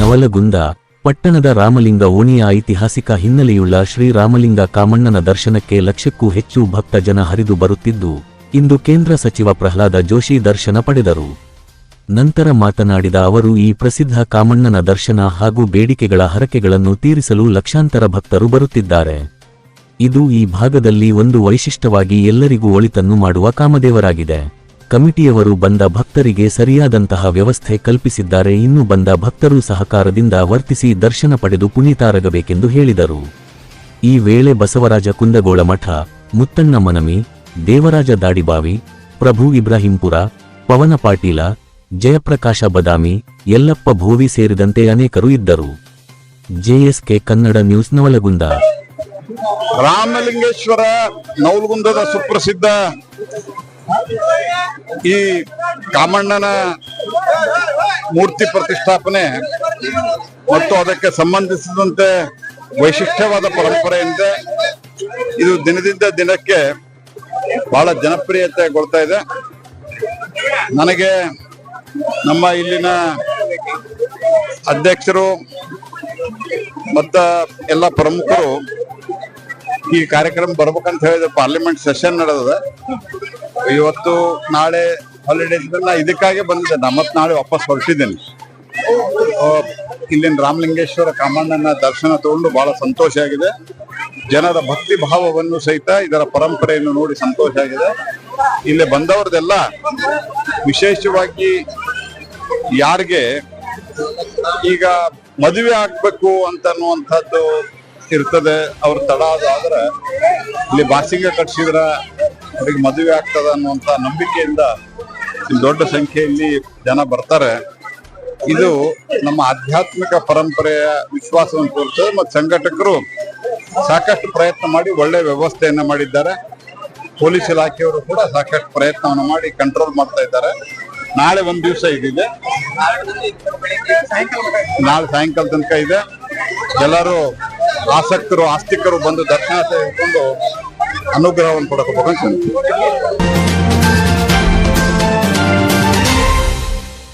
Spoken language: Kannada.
ನವಲಗುಂದ, ಪಟ್ಟಣದ ರಾಮಲಿಂಗ ಓಣಿಯ ಐತಿಹಾಸಿಕ ಹಿನ್ನೆಲೆಯುಳ್ಳ ಶ್ರೀರಾಮಲಿಂಗ ಕಾಮಣ್ಣನ ದರ್ಶನಕ್ಕೆ ಲಕ್ಷಕ್ಕೂ ಹೆಚ್ಚು ಭಕ್ತ ಜನ ಹರಿದು ಬರುತ್ತಿದ್ದು, ಇಂದು ಕೇಂದ್ರ ಸಚಿವ ಪ್ರಹ್ಲಾದ ಜೋಶಿ ದರ್ಶನ ಪಡೆದರು. ನಂತರ ಮಾತನಾಡಿದ ಅವರು, ಈ ಪ್ರಸಿದ್ಧ ಕಾಮಣ್ಣನ ದರ್ಶನ ಹಾಗೂ ಬೇಡಿಕೆಗಳ ಹರಕೆಗಳನ್ನು ತೀರಿಸಲು ಲಕ್ಷಾಂತರ ಭಕ್ತರು ಬರುತ್ತಿದ್ದಾರೆ. ಇದು ಈ ಭಾಗದಲ್ಲಿ ಒಂದು ವೈಶಿಷ್ಟ್ಯವಾಗಿ ಎಲ್ಲರಿಗೂ ಒಳಿತನ್ನು ಮಾಡುವ ಕಾಮದೇವರಾಗಿದೆ. ಕಮಿಟಿಯವರು ಬಂದ ಭಕ್ತರಿಗೆ ಸರಿಯಾದಂತಹ ವ್ಯವಸ್ಥೆ ಕಲ್ಪಿಸಿದ್ದಾರೆ. ಇನ್ನು ಬಂದ ಭಕ್ತರು ಸಹಕಾರದಿಂದ ವರ್ತಿಸಿ ದರ್ಶನ ಪಡೆದು ಪುನೀತಾರಗಬೇಕೆಂದು ಹೇಳಿದರು. ಈ ವೇಳೆ ಬಸವರಾಜ ಕುಂದಗೋಳ ಮಠ, ಮುತ್ತಣ್ಣ ಮನಮಿ, ದೇವರಾಜ ದಾಡಿಬಾವಿ, ಪ್ರಭು ಇಬ್ರಾಹಿಂಪುರ, ಪವನ ಪಾಟೀಲ, ಜಯಪ್ರಕಾಶ ಬದಾಮಿ, ಯಲ್ಲಪ್ಪ ಭೋವಿ ಸೇರಿದಂತೆ ಅನೇಕರು ಇದ್ದರು. JSK Kannada news Navalgund. Ramalingeshwara ನವಲಗುಂದದ ಸುಪ್ರಸಿದ್ಧ ಈ ಕಾಮಣ್ಣನ ಮೂರ್ತಿ ಪ್ರತಿಷ್ಠಾಪನೆ ಮತ್ತು ಅದಕ್ಕೆ ಸಂಬಂಧಿಸಿದಂತೆ ವೈಶಿಷ್ಟ್ಯವಾದ ಪರಂಪರೆಯಿಂದ ಇದು ದಿನದಿಂದ ದಿನಕ್ಕೆ ಬಹಳ ಜನಪ್ರಿಯತೆ ಕೊಡ್ತಾ ಇದೆ. ನನಗೆ ನಮ್ಮ ಇಲ್ಲಿನ ಅಧ್ಯಕ್ಷರು ಮತ್ತ ಎಲ್ಲ ಪ್ರಮುಖರು ಈ ಕಾರ್ಯಕ್ರಮ ಬರ್ಬೇಕಂತ ಹೇಳಿದ್ರೆ ಪಾರ್ಲಿಮೆಂಟ್ ಸೆಷನ್ ನಡೆದದ. ಇವತ್ತು ನಾಳೆ ಹಾಲಿಡೇಸ್ ನಾ ಇದಕ್ಕಾಗಿ ಬಂದಿದ್ದೆ ನಾ ನಾಳೆ ವಾಪಸ್ ಹೊರಟಿದ್ದೇನೆ. ಇಲ್ಲಿನ ರಾಮಲಿಂಗೇಶ್ವರ ಕಾಮಣ್ಣನ ದರ್ಶನ ತಗೊಂಡು ಬಹಳ ಸಂತೋಷ ಆಗಿದೆ. ಜನರ ಭಕ್ತಿ ಭಾವವನ್ನು ಸಹಿತ ಇದರ ಪರಂಪರೆಯನ್ನು ನೋಡಿ ಸಂತೋಷ ಆಗಿದೆ. ಇಲ್ಲಿ ಬಂದವರದೆಲ್ಲ ವಿಶೇಷವಾಗಿ ಯಾರಿಗೆ ಈಗ ಮದುವೆ ಆಗ್ಬೇಕು ಅಂತ ಅನ್ನುವಂಥದ್ದು ಇರ್ತದೆ. ಅವ್ರ ತಡ ಆದ್ರೆ ಇಲ್ಲಿ ಬಾಸಿಂಗ ಕಟ್ಸಿದ್ರ ಅವ್ರಿಗೆ ಮದುವೆ ಆಗ್ತದ ಅನ್ನುವಂತ ನಂಬಿಕೆಯಿಂದ ದೊಡ್ಡ ಸಂಖ್ಯೆಯಲ್ಲಿ ಜನ ಬರ್ತಾರೆ. ಇದು ನಮ್ಮ ಆಧ್ಯಾತ್ಮಿಕ ಪರಂಪರೆಯ ವಿಶ್ವಾಸವನ್ನು ತೋರಿಸ್ತದೆ ಮತ್ತು ಸಂಘಟಕರು ಸಾಕಷ್ಟು ಪ್ರಯತ್ನ ಮಾಡಿ ಒಳ್ಳೆ ವ್ಯವಸ್ಥೆಯನ್ನು ಮಾಡಿದ್ದಾರೆ. ಪೊಲೀಸ್ ಇಲಾಖೆಯವರು ಕೂಡ ಸಾಕಷ್ಟು ಪ್ರಯತ್ನವನ್ನು ಮಾಡಿ ಕಂಟ್ರೋಲ್ ಮಾಡ್ತಾ ಇದ್ದಾರೆ. ನಾಳೆ ಒಂದು ದಿವಸ ಇದಿದೆ. ನಾಳೆ ಸಾಯಂಕಾಲ ತನಕ ಇದೆ. ಎಲ್ಲರೂ ಆಸಕ್ತರು, ಆಸ್ತಿಕರು ಬಂದು ದರ್ಶನ ತೆಗೆದುಕೊಂಡು ಅನುಗ್ರಹವನ್ನು ಕೊಡಬೇಕು ಅಂತ